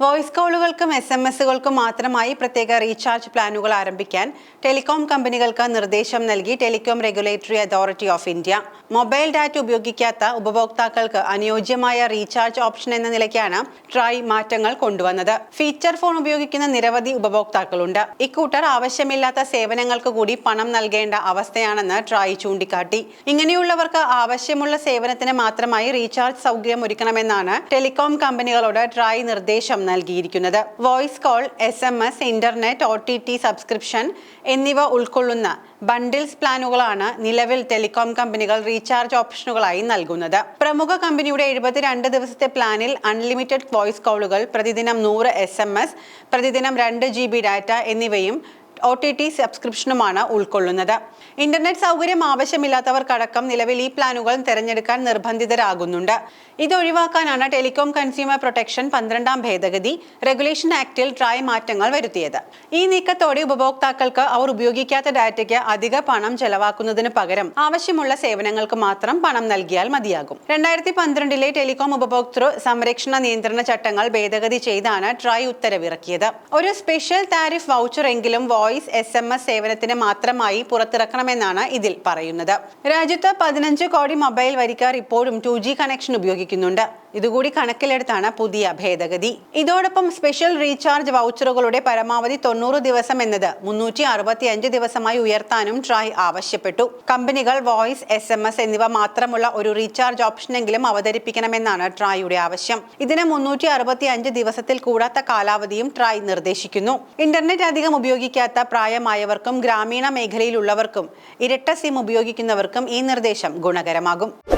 Voice കോളുകൾക്കും S M എസുകൾക്കും മാത്രമായി പ്രത്യേക റീചാർജ് പ്ലാനുകൾ ആരംഭിക്കാൻ ടെലികോം കമ്പനികൾക്ക് നിർദ്ദേശം നൽകി telecom regulatory authority of India. Mobile data ഉപയോഗിക്കാത്ത ഉപഭോക്താക്കൾക്ക് അനുയോജ്യമായ റീചാർജ് ഓപ്ഷൻ എന്ന നിലയ്ക്കാണ് ട്രൈ മാറ്റങ്ങൾ കൊണ്ടുവന്നത്. ഫീച്ചർ ഫോൺ ഉപയോഗിക്കുന്ന നിരവധി ഉപഭോക്താക്കളുണ്ട്. ഇക്കൂട്ടർ ആവശ്യമില്ലാത്ത സേവനങ്ങൾക്ക് കൂടി പണം നൽകേണ്ട അവസ്ഥയാണെന്ന് ട്രായ് ചൂണ്ടിക്കാട്ടി. ഇങ്ങനെയുള്ളവർക്ക് ആവശ്യമുള്ള സേവനത്തിന് മാത്രമായി റീചാർജ് സൗകര്യം ഒരുക്കണമെന്നാണ് ടെലികോം കമ്പനികളോട് ട്രായ് നിർദ്ദേശം നൽകിയിരിക്കുന്നത്. Voice call S M S internet O T T subscription എന്നിവ ഉൾക്കൊള്ളുന്ന ബണ്ടിൽസ് പ്ലാനുകളാണ് നിലവിൽ ടെലികോം കമ്പനികൾ റീചാർജ് ഓപ്ഷനുകളായി നൽകുന്നത്. പ്രമുഖ കമ്പനിയുടെ എഴുപത്തിരണ്ട് ദിവസത്തെ പ്ലാനിൽ അൺലിമിറ്റഡ് വോയിസ് കോളുകൾ പ്രതിദിനം നൂറ് എസ് പ്രതിദിനം രണ്ട് ജി ഡാറ്റ എന്നിവയും ഒ ടി ടി സബ്സ്ക്രിപ്ഷനുമാണ് ഉൾക്കൊള്ളുന്നത്. ഇന്റർനെറ്റ് സൗകര്യം ആവശ്യമില്ലാത്തവർക്കടക്കം നിലവിൽ ഈ പ്ലാനുകൾ തിരഞ്ഞെടുക്കാൻ നിർബന്ധിതരാകുന്നുണ്ട്. ഇത് ഒഴിവാക്കാനാണ് ടെലികോം കൺസ്യൂമർ പ്രൊട്ടക്ഷൻ പന്ത്രണ്ടാം ഭേദഗതി റെഗുലേഷൻ ആക്ടിൽ ട്രായ് മാറ്റങ്ങൾ വരുത്തിയത്. ഈ നീക്കത്തോടെ ഉപഭോക്താക്കൾക്ക് അവർ ഉപയോഗിക്കാത്ത ഡാറ്റയ്ക്ക് അധിക പണം ചെലവാക്കുന്നതിന് പകരം ആവശ്യമുള്ള സേവനങ്ങൾക്ക് മാത്രം പണം നൽകിയാൽ മതിയാകും. രണ്ടായിരത്തി പന്ത്രണ്ടിലെ ടെലികോം ഉപഭോക്തൃ സംരക്ഷണ നിയന്ത്രണ ചട്ടങ്ങൾ ഭേദഗതി ചെയ്താണ് ട്രായ് ഉത്തരവിറക്കിയത്. ഒരു സ്പെഷ്യൽ താരിഫ് വൗച്ചർ എങ്കിലും വോയിസ് എസ് എം എസ് സേവനത്തിന് മാത്രമായി പുറത്തിറക്കണമെന്നാണ് ഇതിൽ പറയുന്നത്. രാജ്യത്ത് പതിനഞ്ച് കോടി മൊബൈൽ വരിക്കാർ ഇപ്പോഴും ടു ജി കണക്ഷൻ ഉപയോഗിക്കുന്നുണ്ട്. ഇതുകൂടി കണക്കിലെടുത്താണ് പുതിയ ഭേദഗതി. ഇതോടൊപ്പം സ്പെഷ്യൽ റീചാർജ് വൗച്ചറുകളുടെ പരമാവധി തൊണ്ണൂറ് ദിവസം എന്നത് മുന്നൂറ്റി അറുപത്തി അഞ്ച് ദിവസമായി ഉയർത്താനും ട്രായ് ആവശ്യപ്പെട്ടു. കമ്പനികൾ വോയിസ് എസ് എം എസ് എന്നിവ മാത്രമുള്ള ഒരു റീചാർജ് ഓപ്ഷനെങ്കിലും അവതരിപ്പിക്കണമെന്നാണ് ട്രായുടെ ആവശ്യം. ഇതിന് മുന്നൂറ്റി അറുപത്തി അഞ്ച് ദിവസത്തിൽ കൂടാത്ത കാലാവധിയും ട്രായ് നിർദ്ദേശിക്കുന്നു. ഇന്റർനെറ്റ് അധികം ഉപയോഗിക്കാത്ത പ്രായമായവർക്കും ഗ്രാമീണ മേഖലയിലുള്ളവർക്കും ഇരട്ട സിം ഉപയോഗിക്കുന്നവർക്കും ഈ നിർദ്ദേശം ഗുണകരമാകും.